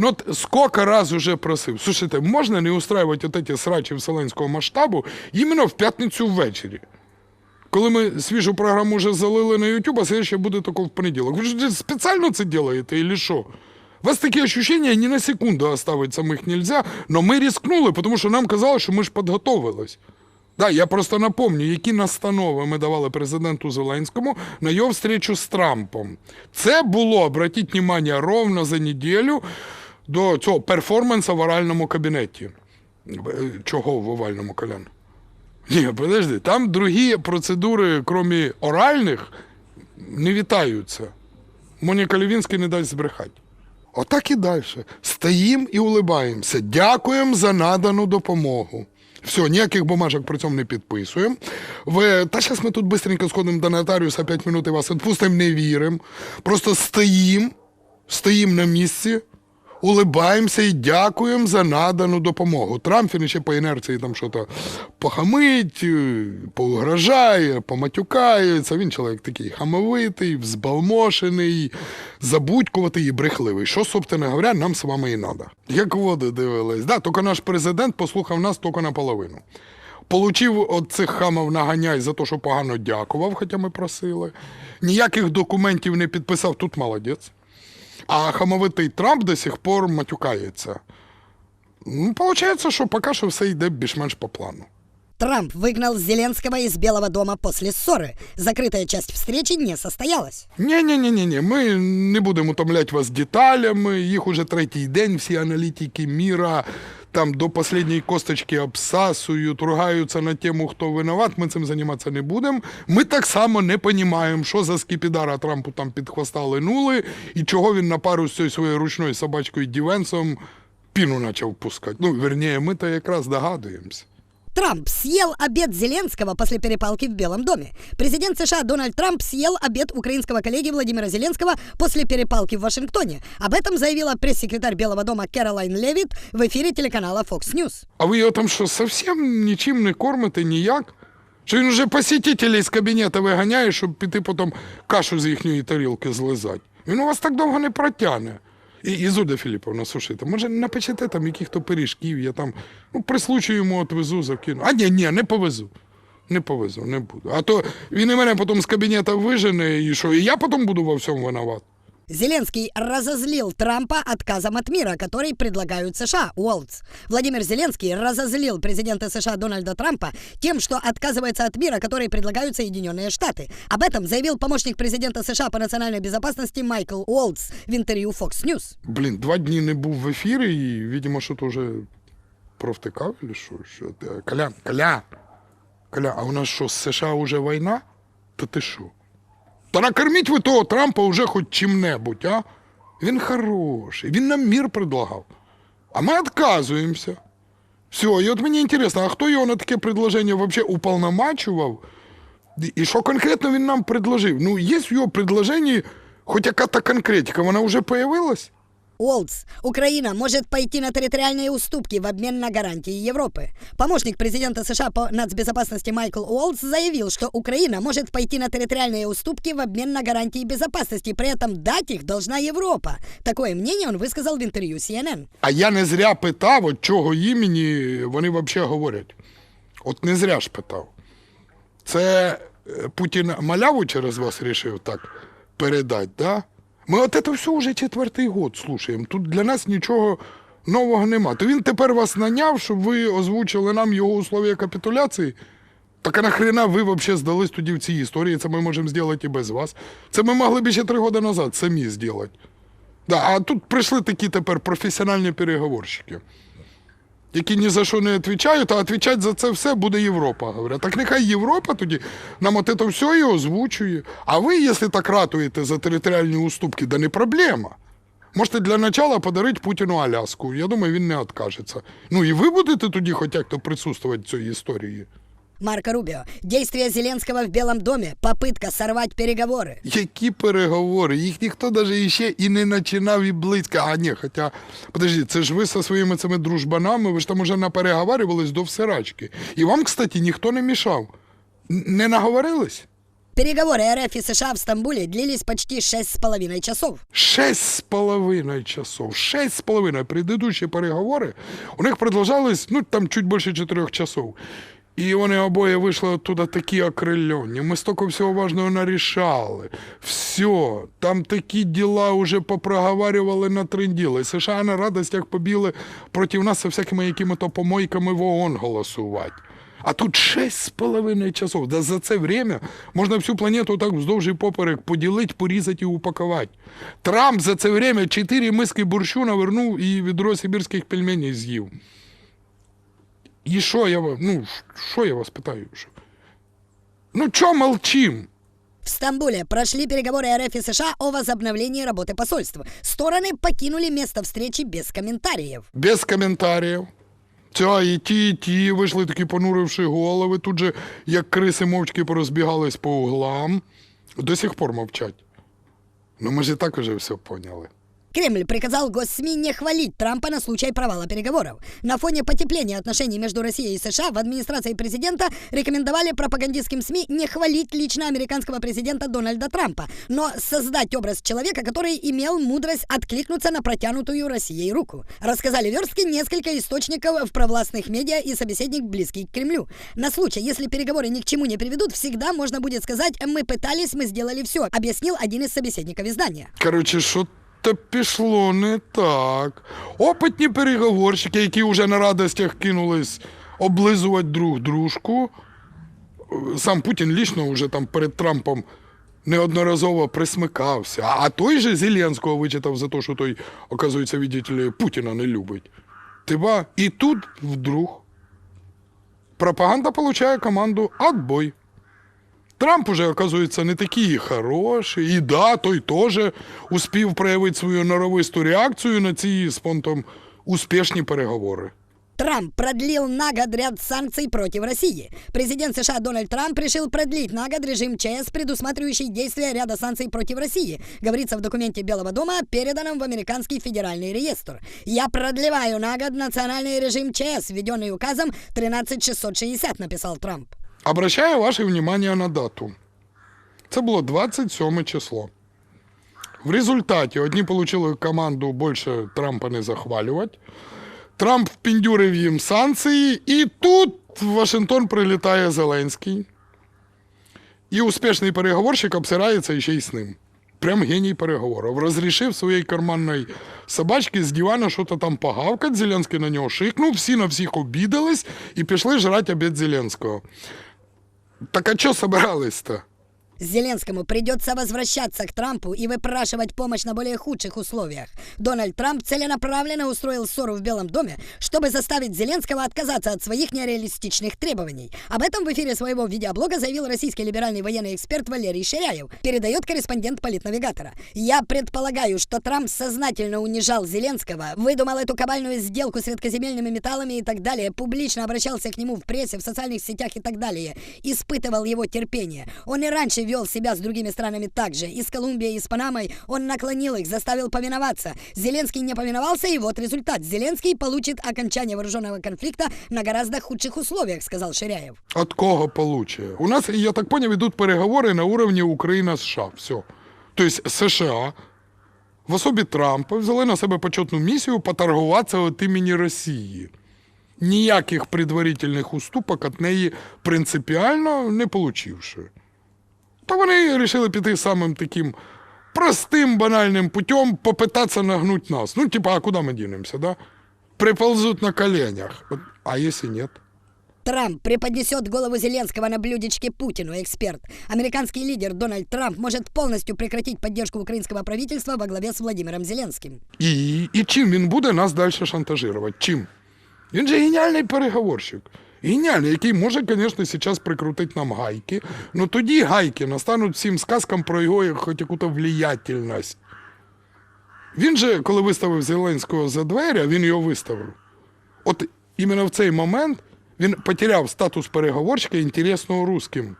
Ну от сколько раз уже просив. Слушайте, можна не устраивать от эти срачі вселенського масштабу іменно в п'ятницю ввечері? Коли ми свіжу програму вже залили на YouTube, а це ще буде тільки в понеділок. Ви ж спеціально це робите, или що? У вас такі ощущення ні на секунду оставить самих нельзя, но ми рискнули, тому що нам казали, що ми ж підготовились. Да, я просто напомню, які настанови ми давали президенту Зеленському на його встречу з Трампом. Це було, обратіть внимание, ровно за неділю до цього перформанса в оральному кабінеті. Е, Чого в овальному коляну? Ні, подожди, там другі процедури, крім оральних, не вітаються. Моніка Лівінський не дасть збрехати. Отак і далі. Стоїм і улибаємося. Дякуємо за надану допомогу. Все, ніяких бумажок при цьому не підписуємо. Ви, та зараз ми тут быстренько сходимо до нотаріуса, 5 минут і вас відпустимо, не віримо. Просто стоїм, стоїм на місці, улибаємося і дякуємо за надану допомогу. Трамп він ще по інерції там щось похамить, поугрожає, поматюкається. Він чоловік такий хамовитий, взбалмошений, забудькуватий і брехливий. Що, собственно говоря, нам з вами і треба. Як воду дивились. Да, тільки наш президент послухав нас тільки наполовину. Получив от цих хамов наганяй за те, що погано дякував, хоча ми просили. Ніяких документів не підписав, тут молодець. А хамовитий Трамп до сих пор матюкається. Ну, Получається, що поки що все йде більш-менш по плану. Трамп выгнал Зеленского из Белого дома после ссоры. Закрытая часть встречи не состоялась. Ні-ні-ні, ми не будемо утомляти вас деталями. Їх уже третій день, всі аналітики міра там до останньої косточки обсасують, ругаються на тему, хто винуват. Ми цим займатися не будемо. Ми так само не розуміємо, що за скіпідара Трампу там під хвоста линули, і чого він на пару з цією своєю ручною собачкою Дівенсом піну почав пускати. Ну, верніше, ми то якраз догадуємося. Трамп съел обед Зеленского после перепалки в Белом доме. Президент США Дональд Трамп съел обед украинского коллеги Владимира Зеленского после перепалки в Вашингтоне. Об этом заявила пресс-секретарь Белого дома Кэролайн Левит в эфире телеканала Fox News. А ви його там що, зовсім нічим не кормите ніяк? Що він вже посетителей з кабінету виганяє, щоб піти потім кашу з їхньої тарілки злизати. Він у вас так довго не протягне. І, і Зуда Філіповна, слушайте, може напечете там яких-то пиріжків, я там ну, при случаю йому отвезу, закину. А ні, ні, не повезу. Не повезу, не буду. А то він і мене потім з кабінету вижене, і що, і я потім буду во всьому винуват. Зеленский разозлил Трампа отказом от мира, который предлагают США, Уолтс. Владимир Зеленский разозлил президента США Дональда Трампа тем, что отказывается от мира, который предлагают Соединенные Штаты. Об этом заявил помощник президента США по национальной безопасности Майкл Уолтс в интервью Fox News. Блін, два дні не був в ефірі і, видимо, що то вже провтикав, чи що? що? Ти- Коля, Коля, Коля, а у нас що, з США вже війна? Та ти що? Та накорміть ви того Трампа вже хоч чим-небудь, а? Він хороший, він нам мир предлагав. А ми відказуємося. Все, і от мені цікаво, а хто його на таке предложення взагалі уполномачував? І- що конкретно він нам предложив? Ну, є в його предложенні хоч яка-то конкретика, вона вже появилась? Уолтс, Украина может пойти на территориальные уступки в обмен на гарантии Европы. Помощник президента США по нацбезопасности Майкл Уолтс заявил, что Украина может пойти на территориальные уступки в обмен на гарантии безопасности, при этом дать их должна Европа. Такое мнение он высказал в интервью CNN. А я не зря питав, от чого імені вони взагалі говорять. От не зря ж питав. Це е, Путін маляву через вас рішив так передати, да? Ми от це все вже четвертий год слушаємо. Тут для нас нічого нового нема. То він тепер вас наняв, щоб ви озвучили нам його условия капітуляції. Так а нахрена ви взагалі здались тоді в цій історії? Це ми можемо зробити і без вас. Це ми могли б ще три роки назад самі зробити. Да, а тут прийшли такі тепер професіональні переговорщики, які ні за що не відповідають, а відповідати за це все буде Європа. Говорять, так нехай Європа тоді нам от це все і озвучує. А ви, якщо так ратуєте за територіальні уступки, да не проблема. Можете для начала подарити Путіну Аляску. Я думаю, він не відкажеться. Ну і ви будете тоді хоча як-то присутствувати в цій історії. Марко Рубио. Действия Зеленского в Белом доме. Попытка сорвать переговоры. Які переговори? Їх ніхто навіть ще і не починав і близько. А ні, хоча, подожди, це ж ви зі своїми цими дружбанами, ви ж там уже напереговарювались до всерачки. І вам, кстати, ніхто не мішав. Н- Не наговорились? Переговоры РФ и США в Стамбуле длились почти шесть с половиной часов. Шесть з половиною часов. Шесть з половиною. Предыдущі переговори у них продовжались, ну, там чуть більше чотирьох часов. І вони обоє вийшли оттуда такі окрильонні. Ми стільки всього важного нарішали. Все. Там такі діла вже попроговарювали, натренділи. США на радостях побіли проти нас со всякими якими-то помойками в ООН голосувати. А тут шесть з половиною часов. Да за це время можна всю планету так вздовж і поперек поділити, порізати і упакувати. Трамп за це время чотири миски борщу навернув і відро сибірських пельменей з'їв. І що я вас, ну, що я вас питаю? Що? Ну, чо молчим? В Стамбуле прошли переговоры РФ и США о возобновлении работы посольств. Стороны покинули место встречи без комментариев. Без коментарів. Ця і ті, і ті вийшли такі понуривши голови, тут же, як криси мовчки порозбігались по углам. До сих пор мовчать. Ну ми ж і так уже все поняли. Кремль приказал госсми не хвалить Трампа на случай провала переговоров. На фоне потепления отношений между Россией и США в администрации президента рекомендовали пропагандистским СМИ не хвалить лично американского президента Дональда Трампа, но создать образ человека, который имел мудрость откликнуться на протянутую Россией руку. Рассказали верстки несколько источников в провластных медиа и собеседник близкий к Кремлю. На случай, если переговоры ни к чему не приведут, всегда можно будет сказать «мы пытались, мы сделали все», объяснил один из собеседников издания. Коротше, що то пішло не так. Опитні переговорщики, які вже на радостях кинулись облизувати друг дружку. Сам Путін лічно вже там перед Трампом неодноразово присмикався. А той же Зеленського вичитав за те, що той, оказується, видите Путіна не любить. Тиба, і тут вдруг пропаганда получає команду «Отбой». Трамп уже, оказується, не такий і хороший. І да, той теж успів проявити свою норовисту реакцію на ці з понтом успішні переговори. Трамп продлил на год ряд санкций против России. Президент США Дональд Трамп решил продлить на год режим ЧС, предусматривающий действие ряда санкций против России, говорится в документе Белого дома, переданном в американский федеральный реестр. Я продлеваю на год национальный режим ЧС, введенный указом 13660, написал Трамп. Обращаю ваше внимание на дату. Це було 27 число. В результаті одні отримали команду більше Трампа не захвалювати. Трамп впіндюрив їм санкції, і тут в Вашингтон прилітає Зеленський. І успішний переговорщик обсирається ще й з ним. Прям геній переговорів. Розрішив своїй карманної собачки з дивана що-то там погавкать. Зеленський на нього шикнув, всі на всіх обідались і пішли жрати обід Зеленського. Так а що собирались-то? Зеленскому придется возвращаться к Трампу и выпрашивать помощь на более худших условиях. Дональд Трамп целенаправленно устроил ссору в Белом доме, чтобы заставить Зеленского отказаться от своих нереалистичных требований. Об этом в эфире своего видеоблога заявил российский либеральный военный эксперт Валерий Ширяев, передает корреспондент политнавигатора. Я предполагаю, что Трамп сознательно унижал Зеленского, выдумал эту кабальную сделку с редкоземельными металлами и так далее, публично обращался к нему в прессе, в социальных сетях и так далее, испытывал его терпение. Он и раньше вел себя с другими странами так же. И с Колумбией, и с Панамой он наклонил их, заставил повиноваться. Зеленский не повиновался, и вот результат. Зеленский получит окончание вооруженного конфликта на гораздо худших условиях, сказал Ширяев. От кого получає? У нас, я так поняв, йдуть переговори на уровні Україна-США. Все. Тобто США в особі Трампа взяли на себе почетну місію поторгуватися від імені Росії. Ніяких предварительних уступок від неї принципіально не получивши. То вони вирішили піти самим таким простим, банальним путем, попитатися нагнуть нас. Ну, типа, а куди ми дінемося, да? Приползуть на коленях. От, А якщо ні? Трамп преподнесет голову Зеленского на блюдечке Путину, эксперт. Американский лидер Дональд Трамп может полностью прекратить поддержку украинского правительства во главе с Владимиром Зеленским. І, і чим він буде нас далі шантажувати? Чим? Він же геніальний переговорщик. Геніальний, який може, звісно, зараз прикрутити нам гайки. але тоді гайки настануть всім сказкам про його хоч яку-то влиятельність. Він же, коли виставив Зеленського за двері, він його виставив. От іменно в цей момент він потеряв статус переговорщика інтересного русским.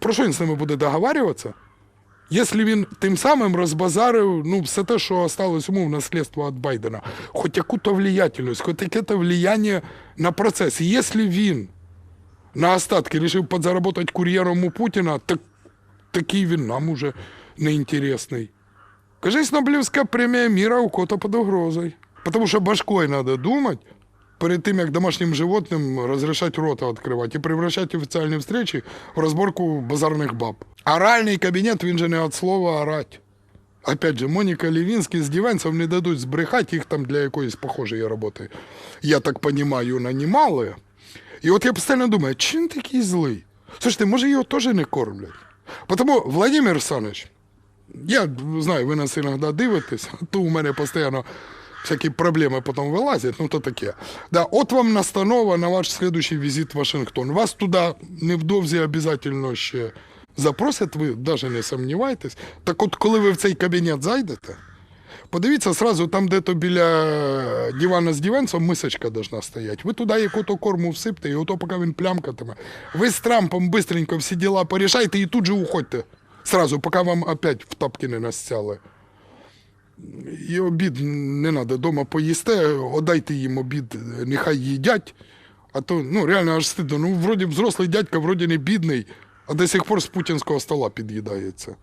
Про що він з ними буде договарюватися? Якщо він тим самим розбазарив ну, все те, що осталось йому наслідство від Байдена, хоч яку-то влиятельність, хоч яке-то влияння на процес. Якщо він на остатки рішив подзаработати кур'єром у Путіна, так такий він нам уже неінтересний. Кажись, Нобелівська премія міра у кота під угрозою. Тому що башкою треба думати, перед тим, як домашнім животним розрішати рота відкривати і превращати офіціальні встречі в розборку базарних баб. Оральний кабінет, він же не від слова орать. Опять же, Моніка Левінський з Дівенцем не дадуть збрехати, їх там для якоїсь похожої роботи, я так розумію, нанімали. І от я постійно думаю, чи він такий злий? Слушайте, може його теж не кормлять? Тому, Владимир Саныч, я знаю, ви нас іноді дивитесь, то у мене постійно всякі проблеми потім вилазять, ну то таке. Да, от вам настанова на ваш следующий візит в Вашингтон. Вас туди невдовзі обов'язково ще запросять, ви навіть не сумнівайтесь. Так от, коли ви в цей кабінет зайдете, подивіться сразу там, де то біля дивана з диванцем мисочка должна стояти. Ви туди яку-то корму всипте, і ото поки він плямкатиме. Ви з Трампом быстренько всі діла порішайте і тут же уходьте. Сразу, поки вам опять в тапки не настяли. І обід не треба вдома поїсти, отдайте їм обід, нехай їдять. А то ну, реально аж стидно. Ну, вроді взрослий дядька, вроді не бідний, а до сих пор з путінського стола під'їдається.